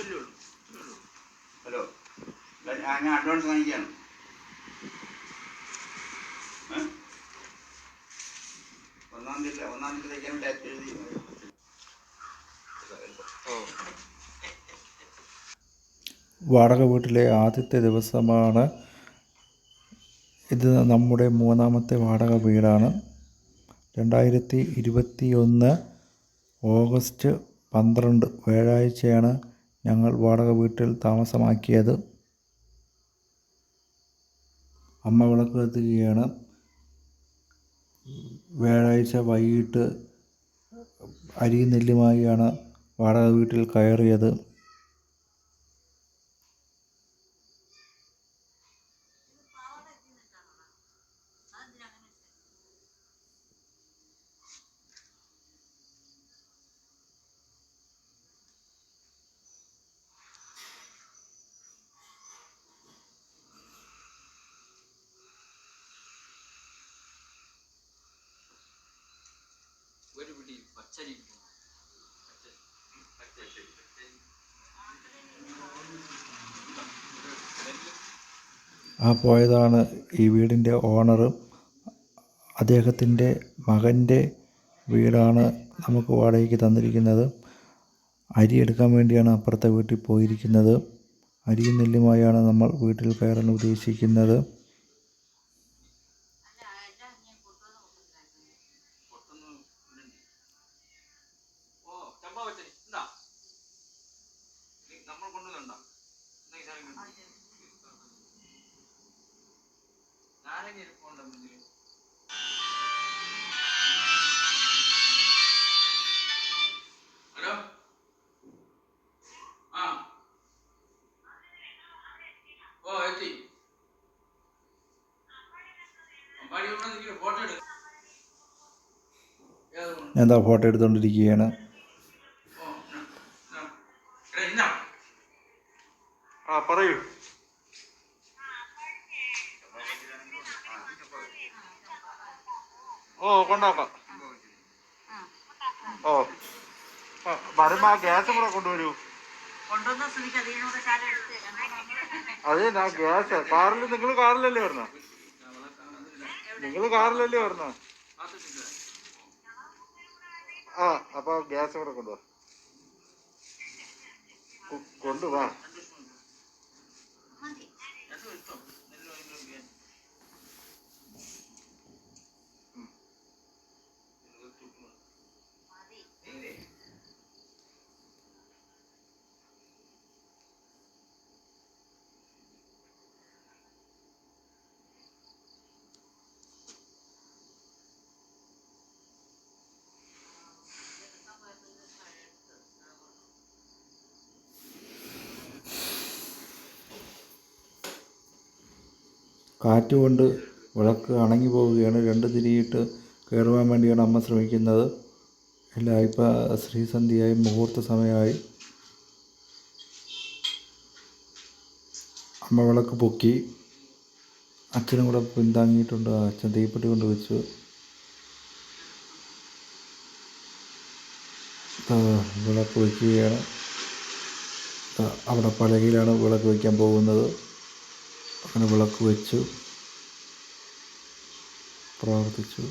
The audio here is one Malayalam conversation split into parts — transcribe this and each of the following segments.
ഹലോ. ഞാൻ അഡ്വാൻസ് വാങ്ങിക്കാണ്? ഒന്നാം തീയതി ഒന്നാം തീയതി തയ്ക്കാൻ എഴുതി. വാടക വീട്ടിലെ ആദ്യത്തെ ദിവസമാണ് ഇത് നമ്മുടെ മൂന്നാമത്തെ വാടക വീടാണ്. രണ്ടായിരത്തി ഇരുപത്തി ഒന്ന് ഓഗസ്റ്റ് പന്ത്രണ്ട് വ്യാഴാഴ്ചയാണ് ഞങ്ങൾ വാടക വീട്ടിൽ താമസമാക്കിയത്. അമ്മ വിളക്ക് കത്തിക്കുകയാണ് വ്യാഴാഴ്ച വൈകിട്ട് അരിയും നെല്ലുമായാണ് വാടക വീട്ടിൽ കയറിയത്. നെല്ല് ആ പോയതാണ് ഈ വീടിന്റെ ഓണറും. അദ്ദേഹത്തിന്റെ മകന്റെ വീടാണ് നമുക്ക് വാടകയ്ക്ക് തന്നിരിക്കുന്നത്. അരി എടുക്കാൻ വേണ്ടിയാണ് അപ്പുറത്തെ വീട്ടിൽ പോയിരിക്കുന്നത്. അരിയും നെല്ലുമായാണ് നമ്മൾ വീട്ടിൽ കയറാൻ ഉദ്ദേശിക്കുന്നത്. ഞാൻ എന്താ ഫോട്ടോ എടുത്തുകൊണ്ടിരിക്കുകയാണ് പറയൂ. ഓ ഓ. കൊണ്ടുവരൂ. അതെ ഗ്യാസ്. കാറിൽ നിങ്ങൾ കാറിലല്ലേ വരുന്ന നിങ്ങൾ കാറിലല്ലേ വരുന്ന. ആ അപ്പൊ ഗ്യാസ് ഇവിടെ കൊണ്ടുവാ. കൊണ്ടുവാ. കാറ്റ് കൊണ്ട് വിളക്ക് അണങ്ങി പോവുകയാണ് രണ്ട് തിരിയിട്ട് കയറുവാൻ വേണ്ടിയാണ് അമ്മ ശ്രമിക്കുന്നത്. ഇല്ല ഇപ്പം ശ്രീസന്ധ്യയായി മുഹൂർത്ത സമയമായി. അമ്മ വിളക്ക് പൊക്കി അച്ഛനും കൂടെ പിന്താങ്ങിയിട്ടുണ്ട്. അച്ഛൻ തീപ്പെട്ടി കൊണ്ട് വെച്ചു. വിളക്ക് വയ്ക്കുകയാണ്. അവിടെ പലകയിലാണ് വിളക്ക് വയ്ക്കാൻ പോകുന്നത്. അങ്ങനെ വിളക്ക് വെച്ചു പ്രാർത്ഥിച്ചു.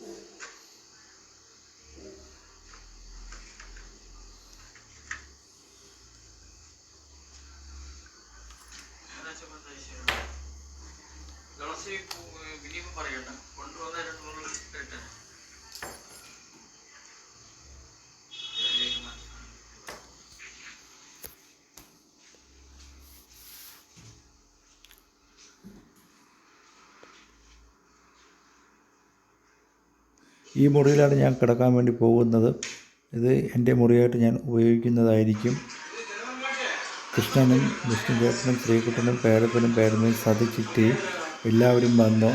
Yeah. ഈ മുറിയിലാണ് ഞാൻ കിടക്കാൻ വേണ്ടി പോകുന്നത്. ഇത് എന്റെ മുറിയായിട്ട് ഞാൻ ഉപയോഗിക്കുന്നതായിരിക്കും. കൃഷ്ണനും വിഷ്ണുചേട്ടനും ശ്രീകുട്ടനും പേരപ്പനും പേരമ്മയും സതിച്ചിട്ടിയും എല്ലാവരും വന്നു.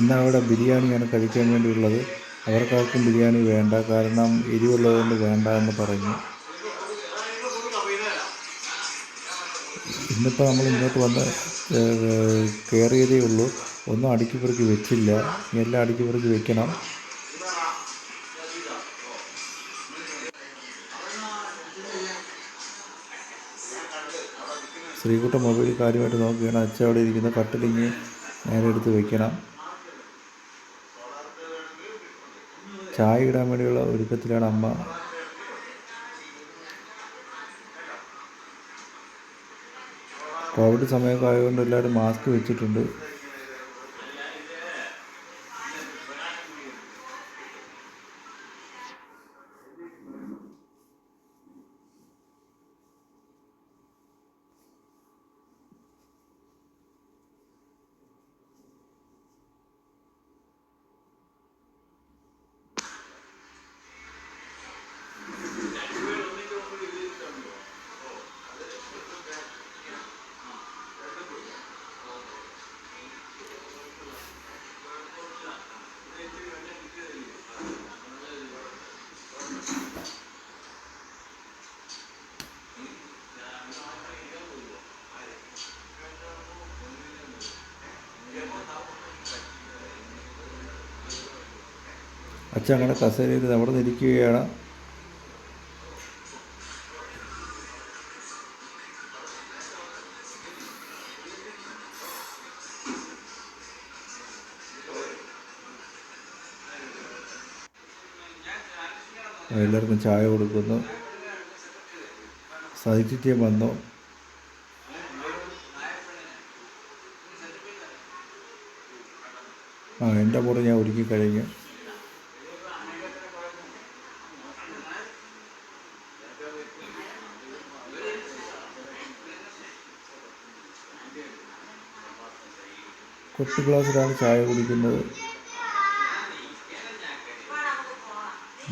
ഇന്ന് അവിടെ ബിരിയാണിയാണ് കഴിക്കാൻ വേണ്ടിയുള്ളത്. അവർക്കാർക്കും ബിരിയാണി വേണ്ട. കാരണം എരിവുള്ളതുകൊണ്ട് വേണ്ട എന്ന് പറഞ്ഞു. ഇന്നിപ്പോൾ നമ്മൾ ഇങ്ങോട്ട് വന്ന് കയറിയതേ ഉള്ളൂ. ഒന്നും അടുക്കി പെറുക്കി വെച്ചില്ല എല്ലാം അടുക്കി പെറുക്കി വെക്കണം. ശ്രീകുട്ട മൊബൈൽ കാര്യമായിട്ട് നോക്കുകയാണ്. അച്ഛ അവിടെ ഇരിക്കുന്ന കട്ടിലിങ്ങി നേരെ എടുത്ത് വെക്കണം. ചായ ഇടാൻ വേണ്ടിയുള്ള ഒരുക്കത്തിലാണ് അമ്മ. കോവിഡ് സമയമൊക്കെ ആയതുകൊണ്ട് എല്ലാവരും മാസ്ക് വെച്ചിട്ടുണ്ട്. അച്ഛൻ അങ്ങനെ കസേരയിൽ അവിടെ നിൽക്കുകയാണ് എല്ലാവർക്കും ചായ കൊടുക്കുന്നു. സാഹിത്യം വന്നു. ആ എന്റെ മുറി ഞാൻ ഒരുക്കി കഴിഞ്ഞു. കൊച്ചു ഗ്ലാസ്സിലാണ് ചായ കുടിക്കുന്നത്.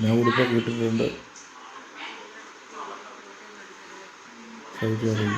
ഞാൻ ഉടുപ്പൊക്കെ ഇട്ടിട്ടുണ്ട്. അറിയും